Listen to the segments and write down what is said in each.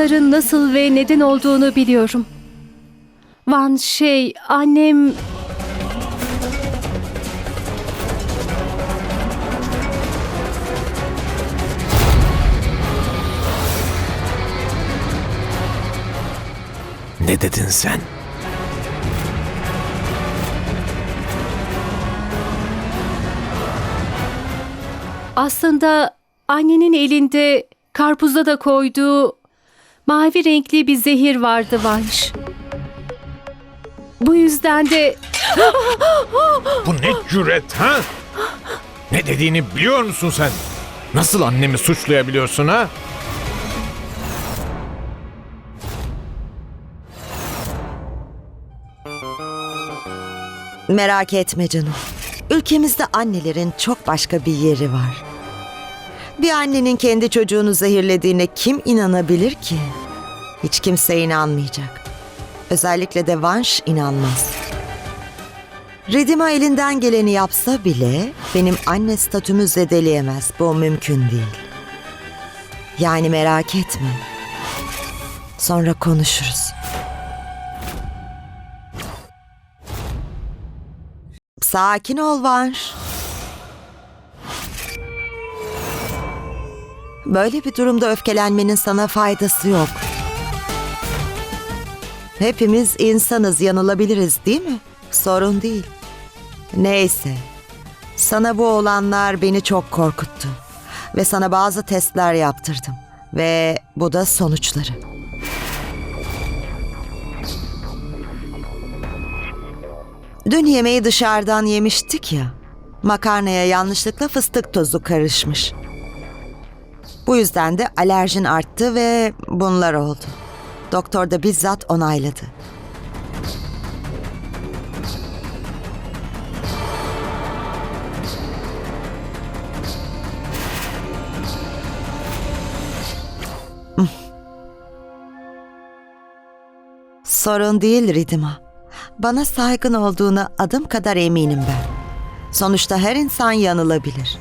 Bunların nasıl ve neden olduğunu biliyorum. Van şey, annem... Ne dedin sen? Aslında annenin elinde karpuza da koyduğu mavi renkli bir zehir vardı Vanş. Bu yüzden de Bu ne cüret ha? Ne dediğini biliyor musun sen? Nasıl annemi suçlayabiliyorsun ha? Merak etme canım. Ülkemizde annelerin çok başka bir yeri var. Bir annenin kendi çocuğunu zehirlediğine kim inanabilir ki? Hiç kimse inanmayacak. Özellikle de Vanş inanmaz. Ridima elinden geleni yapsa bile benim anne statümü zedeleyemez. Bu mümkün değil. Yani merak etme. Sonra konuşuruz. Sakin ol Vanş. Böyle bir durumda öfkelenmenin sana faydası yok. Hepimiz insanız, yanılabiliriz değil mi? Sorun değil. Neyse. Sana bu olanlar beni çok korkuttu. Ve sana bazı testler yaptırdım. Ve bu da sonuçları. Dün yemeği dışarıdan yemiştik ya. Makarnaya yanlışlıkla fıstık tozu karışmış. Bu yüzden de alerjin arttı ve bunlar oldu. Doktor da bizzat onayladı. Sorun değil Ridima. Bana saygın olduğuna adım kadar eminim ben. Sonuçta her insan yanılabilir.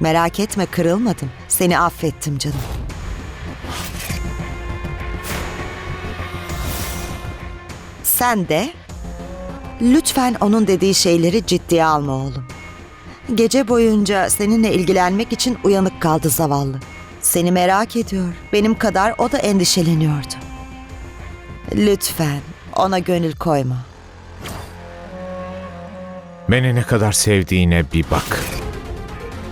Merak etme kırılmadım. Seni affettim canım. Sen de lütfen onun dediği şeyleri ciddiye alma oğlum. Gece boyunca seninle ilgilenmek için uyanık kaldı zavallı. Seni merak ediyor. Benim kadar o da endişeleniyordu. Lütfen ona gönül koyma. Beni ne kadar sevdiğine bir bak.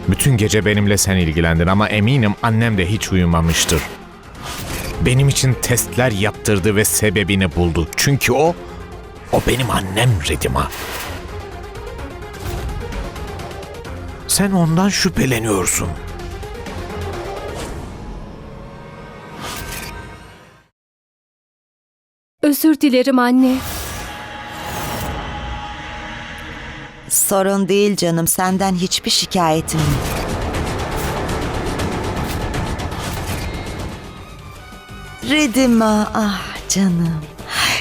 Bütün gece benimle sen ilgilendin ama eminim annem de hiç uyumamıştır. Benim için testler yaptırdı ve sebebini buldu. Çünkü o, o benim annem Redima. Sen ondan şüpheleniyorsun. özür dilerim anne. Sorun değil canım. Senden hiçbir şikayetim yok. Ridima ah canım.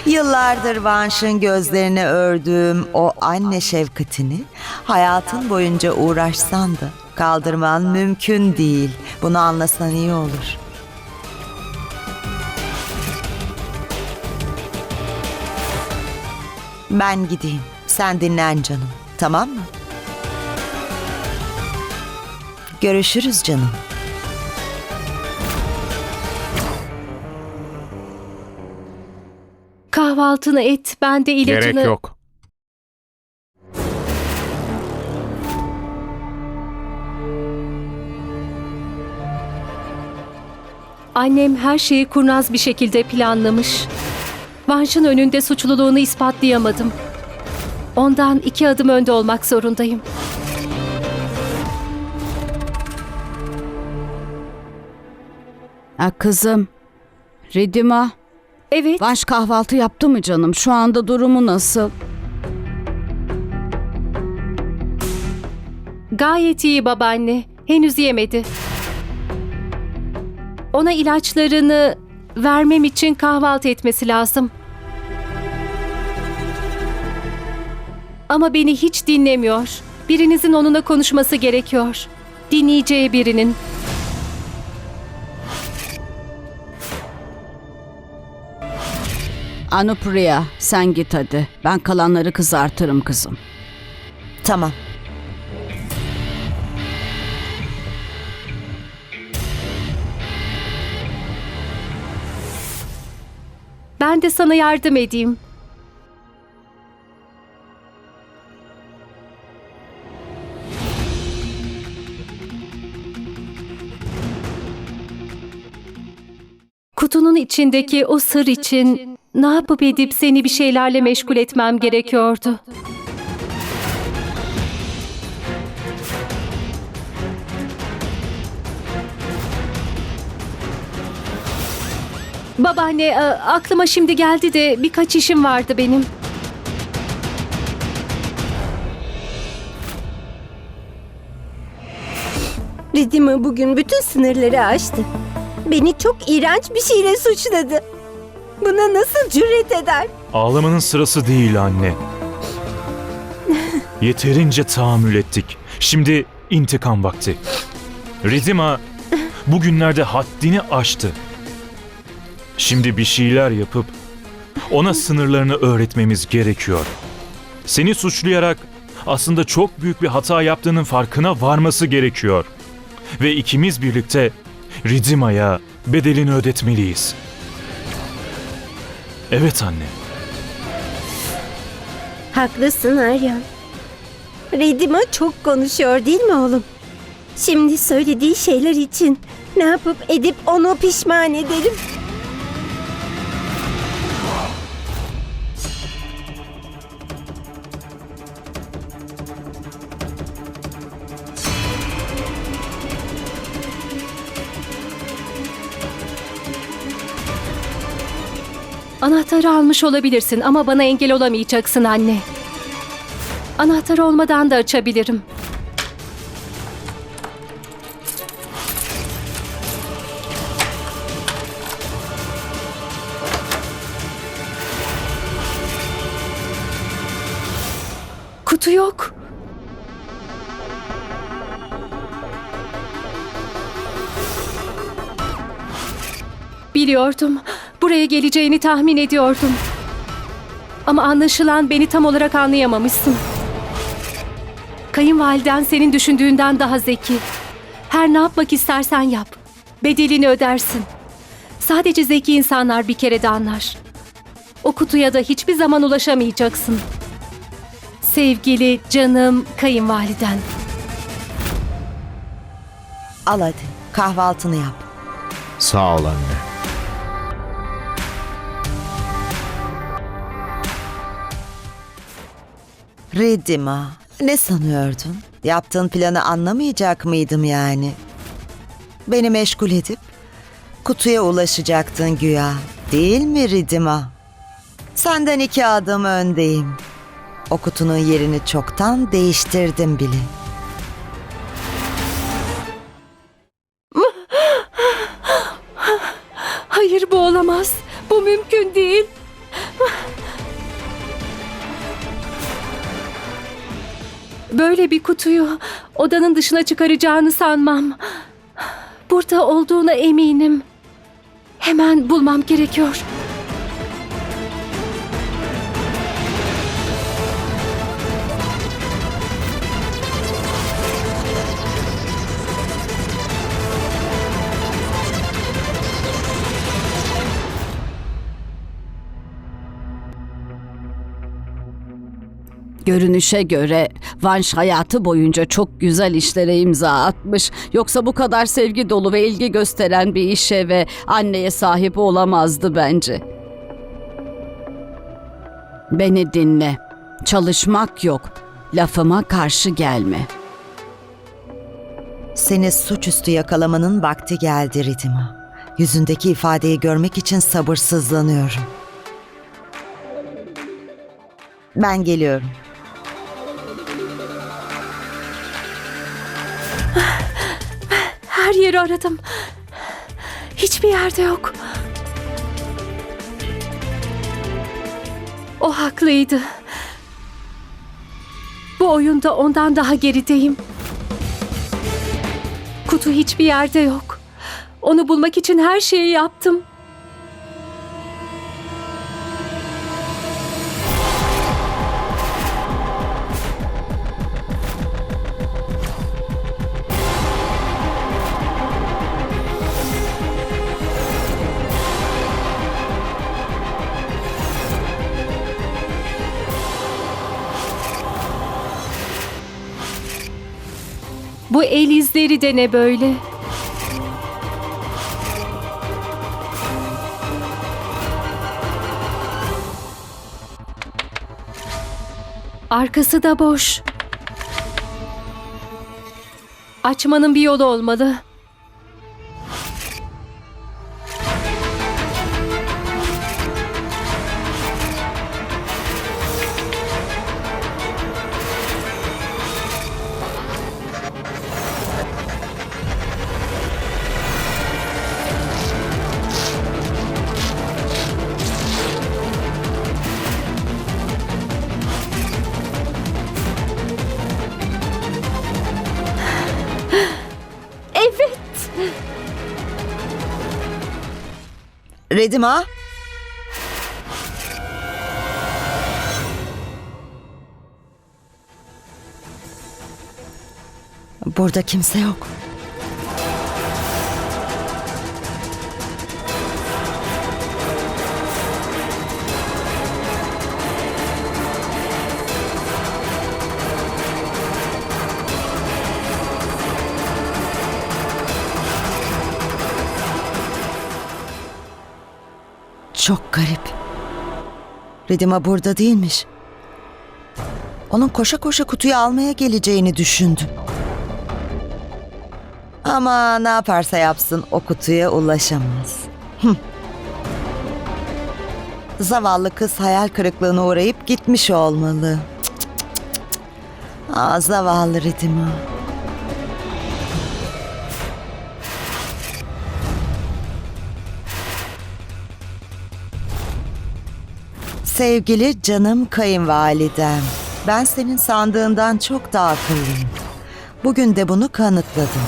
Yıllardır Vanş'ın gözlerini ördüğüm o anne şefkatini hayatın boyunca uğraşsan da kaldırman mümkün değil. Bunu anlasan iyi olur. Ben gideyim. Sen dinlen canım. Tamam mı? Görüşürüz canım. Kahvaltını et, ben de ilacını... Gerek yok. Annem her şeyi kurnaz bir şekilde planlamış. Vanş'ın önünde suçluluğunu ispatlayamadım. Ondan iki adım önde olmak zorundayım. Ha kızım. Ridima, Evet, Vanş kahvaltı yaptı mı canım? Şu anda durumu nasıl? gayet iyi babaanne. Henüz yemedi. Ona ilaçlarını vermem için kahvaltı etmesi lazım. Ama beni hiç dinlemiyor. Birinizin onunla konuşması gerekiyor. Dinleyeceği birinin. Anupriya sen git hadi. Ben kalanları kızartırım kızım. Tamam. Ben de sana yardım edeyim. Kutunun içindeki o sır için ne yapıp edip seni bir şeylerle meşgul etmem gerekiyordu. Babaanne, e, aklıma şimdi geldi de birkaç işim vardı benim. Ridima bugün bütün sınırları aştı. Beni çok iğrenç bir şeyle suçladı. Buna nasıl cüret eder? Ağlamanın sırası değil anne. Yeterince tahammül ettik. Şimdi intikam vakti. Ridima bugünlerde haddini aştı. Şimdi bir şeyler yapıp ona sınırlarını öğretmemiz gerekiyor. Seni suçlayarak aslında çok büyük bir hata yaptığının farkına varması gerekiyor. Ve ikimiz birlikte Ridima'ya bedelini ödetmeliyiz. Evet anne. Haklısın Aryan. Ridima çok konuşuyor değil mi oğlum? Şimdi söylediği şeyler için ne yapıp edip onu pişman edelim. Anahtarı almış olabilirsin ama bana engel olamayacaksın anne. Anahtar olmadan da açabilirim. Kutu yok. Biliyordum. Buraya geleceğini tahmin ediyordum. Ama anlaşılan beni tam olarak anlayamamışsın. Kayınvaliden senin düşündüğünden daha zeki. Her ne yapmak istersen yap. Bedelini ödersin. Sadece zeki insanlar bir kere de anlar. O kutuya da hiçbir zaman ulaşamayacaksın. Sevgili canım kayınvaliden. Al hadi. Kahvaltını yap. Sağ ol anne. Reddima. Ne sanıyordun? Yaptığın planı anlamayacak mıydım yani? Beni meşgul edip kutuya ulaşacaktın güya. Değil mi Ridima? Senden iki adım öndeyim. O kutunun yerini çoktan değiştirdim bile. Hayır bu olamaz. Bu mümkün değil. Böyle bir kutuyu odanın dışına çıkaracağını sanmam. Burada olduğuna eminim. Hemen bulmam gerekiyor. Görünüşe göre Vanş hayatı boyunca çok güzel işlere imza atmış. Yoksa bu kadar sevgi dolu ve ilgi gösteren bir işe ve anneye sahip olamazdı bence. Beni dinle. Çalışmak yok. Lafıma karşı gelme. Seni suçüstü yakalamanın vakti geldi Ridima. Yüzündeki ifadeyi görmek için sabırsızlanıyorum. Ben geliyorum. Her yeri aradım. Hiçbir yerde yok. O haklıydı. Bu oyunda ondan daha gerideyim. Kutu hiçbir yerde yok. Onu bulmak için her şeyi yaptım. Bu el izleri de ne böyle? Arkası da boş. Açmanın bir yolu olmalı. Redima? Burada kimse yok. Çok garip. Redima burada değilmiş. Onun koşa koşa kutuyu almaya geleceğini düşündüm. Ama ne yaparsa yapsın o kutuya ulaşamaz. Zavallı kız hayal kırıklığına uğrayıp gitmiş olmalı. Cık cık cık cık. Aa, zavallı Redima. Sevgili canım kayınvalidem. Ben senin sandığından çok daha akıllıyım. Bugün de bunu kanıtladım.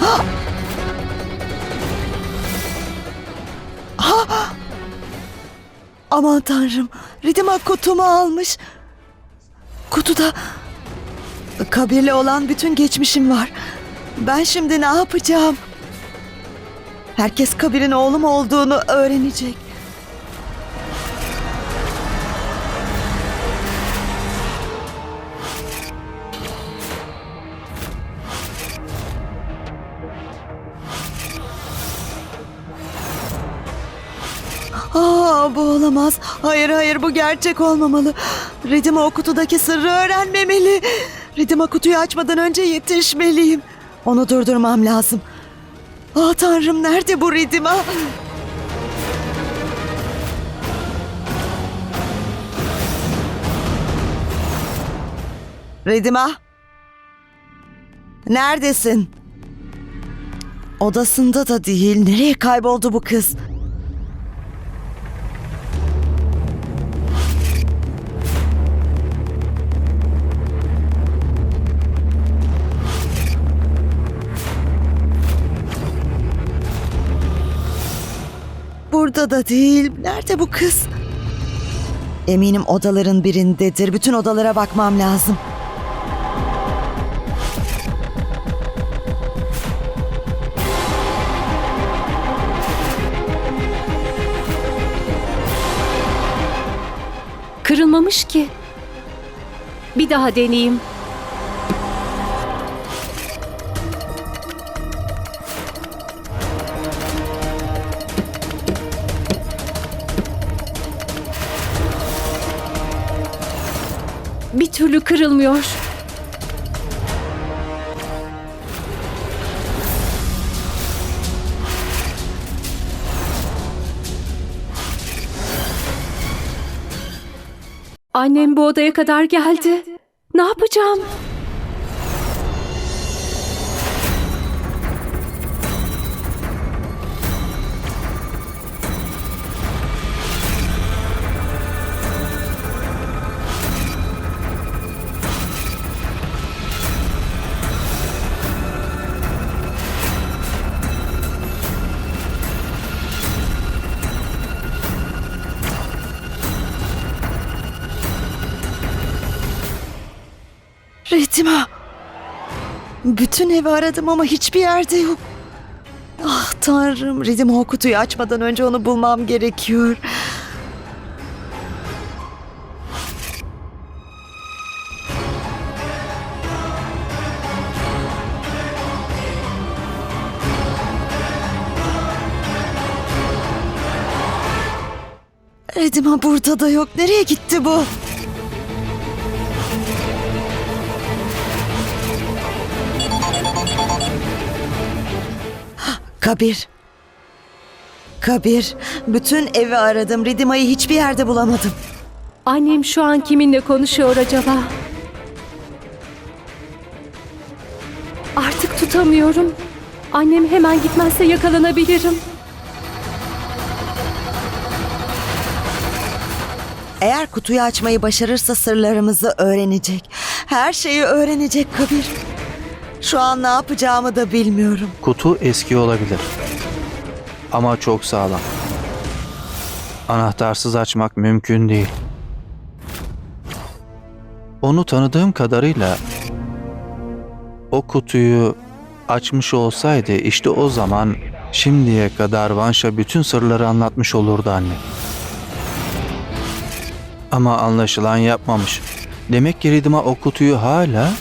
Ha! Ha! Aman tanrım. Ridima kutumu almış. Kutuda kabirle olan bütün geçmişim var. Ben şimdi ne yapacağım? Herkes Kabir'in oğlum olduğunu öğrenecek. Aa, bu olamaz. Hayır hayır bu gerçek olmamalı. Redima o kutudaki sırrı öğrenmemeli. Redima kutuyu açmadan önce yetişmeliyim. Onu durdurmam lazım. Ah tanrım nerede bu Redima? Redima? Neredesin? Odasında da değil. Nereye kayboldu bu kız? Burada da değil. Nerede bu kız? Eminim odaların birindedir. Bütün odalara bakmam lazım. Kırılmamış ki. Bir daha deneyeyim. Bir türlü kırılmıyor. Annem bu odaya kadar geldi. Ne yapacağım? Fatima! Bütün evi aradım ama hiçbir yerde yok. Ah tanrım Ridim o kutuyu açmadan önce onu bulmam gerekiyor. Redima burada da yok. Nereye gitti bu? Kabir. Kabir, bütün evi aradım. Ridima'yı hiçbir yerde bulamadım. Annem şu an kiminle konuşuyor acaba? Artık tutamıyorum. Annem hemen gitmezse yakalanabilirim. Eğer kutuyu açmayı başarırsa sırlarımızı öğrenecek. Her şeyi öğrenecek Kabir. Şu an ne yapacağımı da bilmiyorum. Kutu eski olabilir. Ama çok sağlam. Anahtarsız açmak mümkün değil. Onu tanıdığım kadarıyla o kutuyu açmış olsaydı işte o zaman şimdiye kadar Vanş'a bütün sırları anlatmış olurdu anne. Ama anlaşılan yapmamış. Demek ki Ridima o kutuyu hala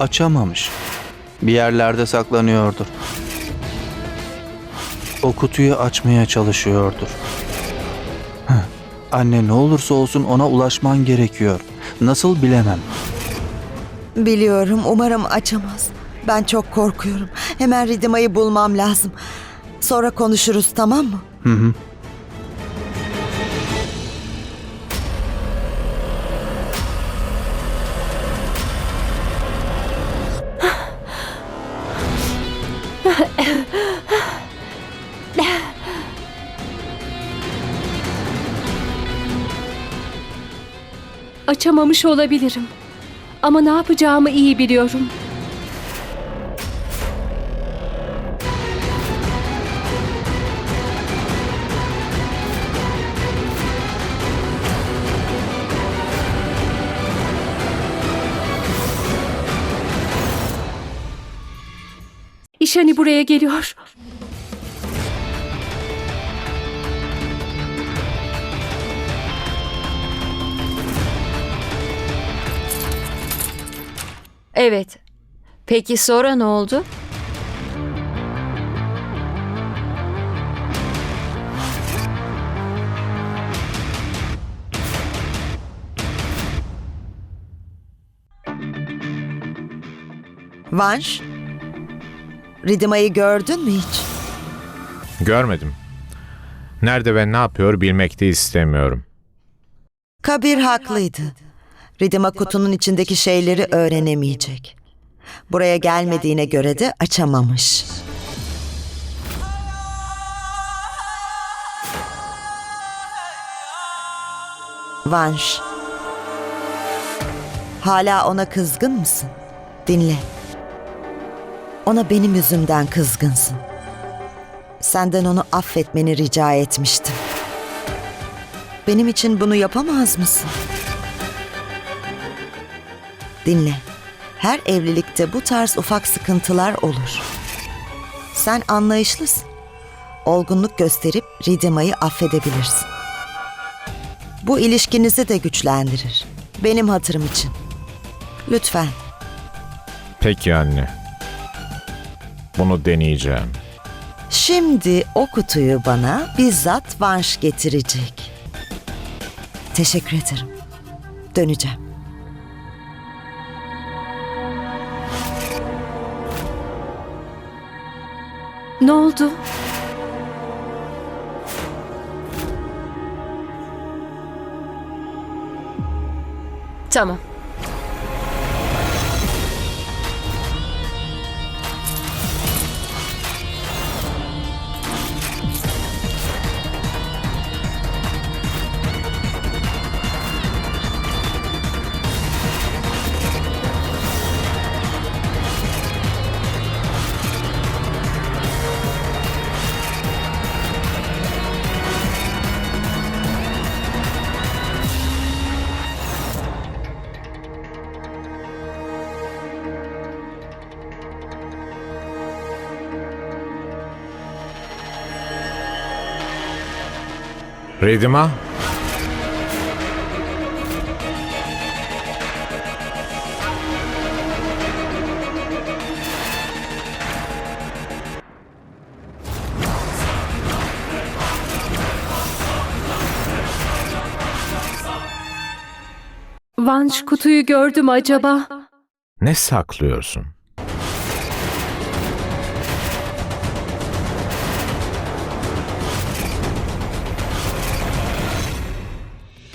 açamamış. Bir yerlerde saklanıyordur. O kutuyu açmaya çalışıyordur. Anne ne olursa olsun ona ulaşman gerekiyor. Nasıl bilemem. Biliyorum umarım açamaz. Ben çok korkuyorum. Hemen Ridima'yı bulmam lazım. Sonra konuşuruz tamam mı? Hı hı. Açamamış olabilirim. Ama ne yapacağımı iyi biliyorum. İşani buraya geliyor. Evet. Peki sonra ne oldu? Vanş, Ridima'yı gördün mü hiç? Görmedim. Nerede ve ne yapıyor bilmek de istemiyorum. Kabir haklıydı. Ridima kutunun içindeki şeyleri öğrenemeyecek. Buraya gelmediğine göre de açamamış. Vanş. Hala ona kızgın mısın? Dinle. Ona benim yüzümden kızgınsın. Senden onu affetmeni rica etmiştim. Benim için bunu yapamaz mısın? Dinle. Her evlilikte bu tarz ufak sıkıntılar olur. Sen anlayışlısın. Olgunluk gösterip Ridima'yı affedebilirsin. Bu ilişkinizi de güçlendirir. Benim hatırım için. Lütfen. Peki anne. Bunu deneyeceğim. Şimdi o kutuyu bana bizzat Vanş getirecek. Teşekkür ederim. Döneceğim. Ne oldu? Tamam. Redima? Vanç kutuyu gördüm acaba? Ne saklıyorsun?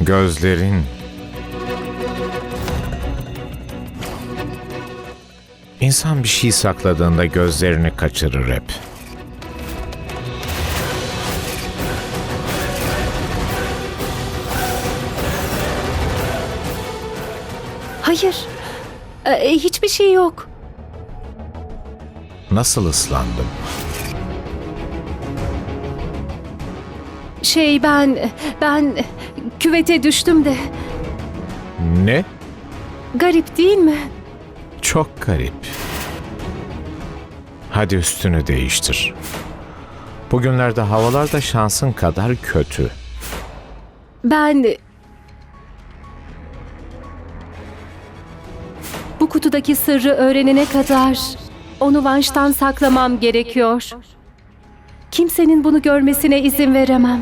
Gözlerin. İnsan bir şey sakladığında gözlerini kaçırır hep. Hayır. Ee, hiçbir şey yok. Nasıl ıslandın? Şey ben ben küvete düştüm de. Ne? Garip değil mi? Çok garip. Hadi üstünü değiştir. Bugünlerde havalar da şansın kadar kötü. Ben bu kutudaki sırrı öğrenene kadar onu Vanş'tan saklamam gerekiyor. Kimsenin bunu görmesine izin veremem.